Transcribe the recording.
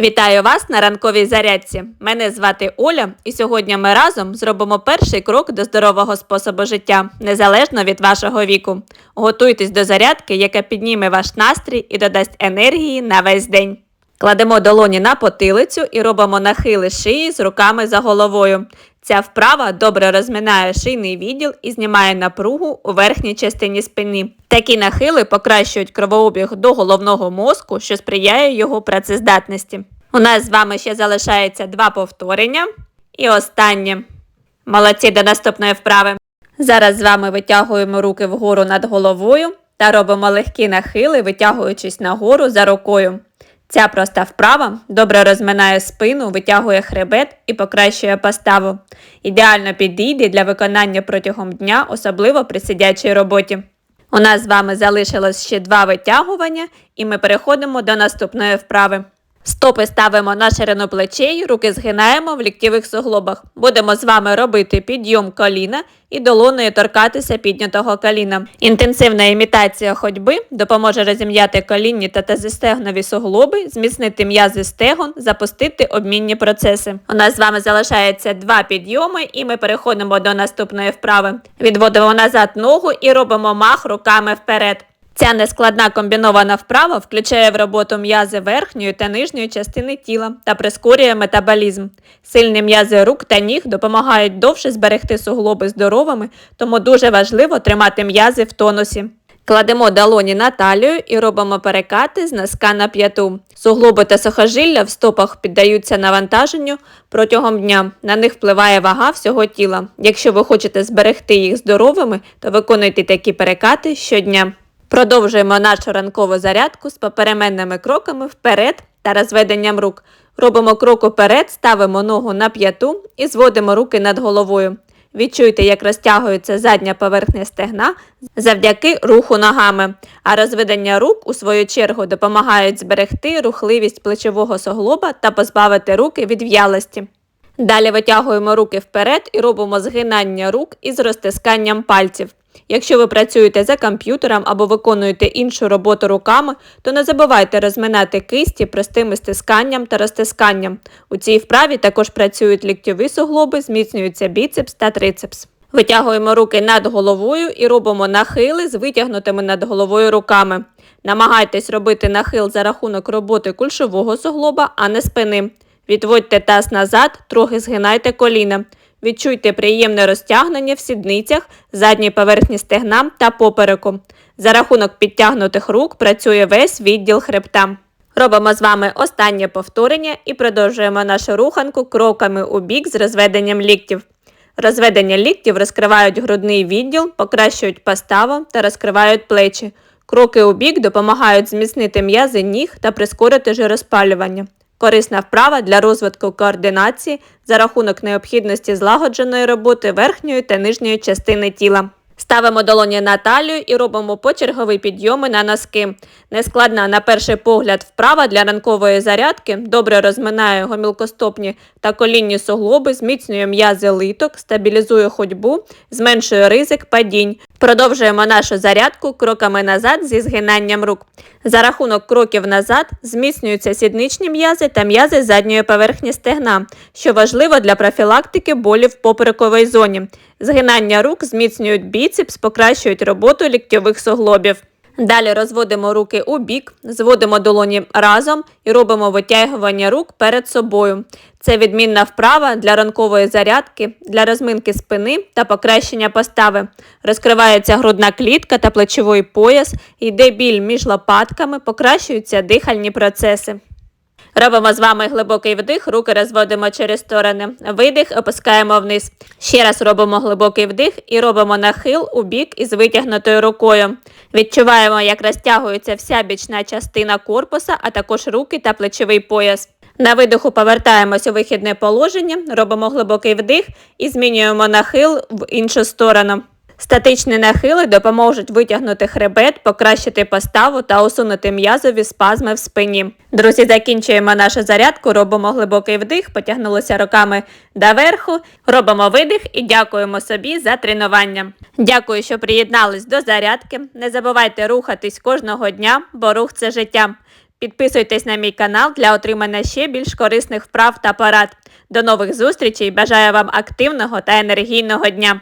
Вітаю вас на ранковій зарядці. Мене звати Оля, і сьогодні ми разом зробимо перший крок до здорового способу життя, незалежно від вашого віку. Готуйтесь до зарядки, яка підніме ваш настрій і додасть енергії на весь день. Кладемо долоні на потилицю і робимо нахили шиї з руками за головою. Ця вправа добре розминає шийний відділ і знімає напругу у верхній частині спини. Такі нахили покращують кровообіг до головного мозку, що сприяє його працездатності. У нас з вами ще залишається два повторення. І останнє. Молодці до наступної вправи. Зараз з вами витягуємо руки вгору над головою та робимо легкі нахили, витягуючись нагору за рукою. Ця проста вправа добре розминає спину, витягує хребет і покращує поставу. Ідеально підійде для виконання протягом дня, особливо при сидячій роботі. У нас з вами залишилось ще два витягування, і ми переходимо до наступної вправи. Стопи ставимо на ширину плечей, руки згинаємо в ліктєвих суглобах. Будемо з вами робити підйом коліна і долоною торкатися піднятого коліна. Інтенсивна імітація ходьби допоможе розім'яти колінні та тазостегнові суглоби, зміцнити м'язи стегон, запустити обмінні процеси. У нас з вами залишається два підйоми, і ми переходимо до наступної вправи. Відводимо назад ногу і робимо мах руками вперед. Ця нескладна комбінована вправа включає в роботу м'язи верхньої та нижньої частини тіла та прискорює метаболізм. Сильні м'язи рук та ніг допомагають довше зберегти суглоби здоровими, тому дуже важливо тримати м'язи в тонусі. Кладемо долоні на талію і робимо перекати з носка на п'яту. Суглоби та сухожилля в стопах піддаються навантаженню протягом дня. На них впливає вага всього тіла. Якщо ви хочете зберегти їх здоровими, то виконуйте такі перекати щодня. Продовжуємо нашу ранкову зарядку з попеременними кроками вперед та розведенням рук. Робимо крок уперед, ставимо ногу на п'яту і зводимо руки над головою. Відчуйте, як розтягується задня поверхня стегна завдяки руху ногами, а розведення рук, у свою чергу, допомагають зберегти рухливість плечового суглоба та позбавити руки від в'ялості. Далі витягуємо руки вперед і робимо згинання рук із розтисканням пальців. Якщо ви працюєте за комп'ютером або виконуєте іншу роботу руками, то не забувайте розминати кисті простими стисканням та розтисканням. У цій вправі також працюють ліктьові суглоби, зміцнюються біцепс та трицепс. Витягуємо руки над головою і робимо нахили з витягнутими над головою руками. Намагайтесь робити нахил за рахунок роботи кульшового суглоба, а не спини. Відводьте таз назад, трохи згинайте коліна. Відчуйте приємне розтягнення в сідницях, задній поверхні стегна та попереку. За рахунок підтягнутих рук працює весь відділ хребта. Робимо з вами останнє повторення і продовжуємо нашу руханку кроками у бік з розведенням ліктів. Розведення ліктів розкривають грудний відділ, покращують поставу та розкривають плечі. Кроки у бік допомагають зміцнити м'язи ніг та прискорити жироспалювання. Корисна вправа для розвитку координації за рахунок необхідності злагодженої роботи верхньої та нижньої частини тіла. Ставимо долоні на талію і робимо почергові підйоми на носки. Нескладна, на перший погляд, вправа для ранкової зарядки добре розминає гомілкостопні та колінні суглоби, зміцнює м'язи литок, стабілізує ходьбу, зменшує ризик падінь. Продовжуємо нашу зарядку кроками назад зі згинанням рук. За рахунок кроків назад зміцнюються сідничні м'язи та м'язи задньої поверхні стегна, що важливо для профілактики болів в поперековій зоні. Згинання рук зміцнюють біцепс, покращують роботу ліктьових суглобів. Далі розводимо руки у бік, зводимо долоні разом і робимо витягування рук перед собою. Це відмінна вправа для ранкової зарядки, для розминки спини та покращення постави. Розкривається грудна клітка та плечовий пояс, йде біль між лопатками, покращуються дихальні процеси. Робимо з вами глибокий вдих, руки розводимо через сторони. Видих, опускаємо вниз. Ще раз робимо глибокий вдих і робимо нахил у бік із витягнутою рукою. Відчуваємо, як розтягується вся бічна частина корпуса, а також руки та плечовий пояс. На видиху повертаємось у вихідне положення, робимо глибокий вдих і змінюємо нахил в іншу сторону. Статичні нахили допоможуть витягнути хребет, покращити поставу та усунути м'язові спазми в спині. Друзі, закінчуємо нашу зарядку, робимо глибокий вдих, потягнулися руками доверху, робимо видих і дякуємо собі за тренування. Дякую, що приєднались до зарядки. Не забувайте рухатись кожного дня, бо рух це життя. Підписуйтесь на мій канал для отримання ще більш корисних вправ та порад. До нових зустрічей! Бажаю вам активного та енергійного дня!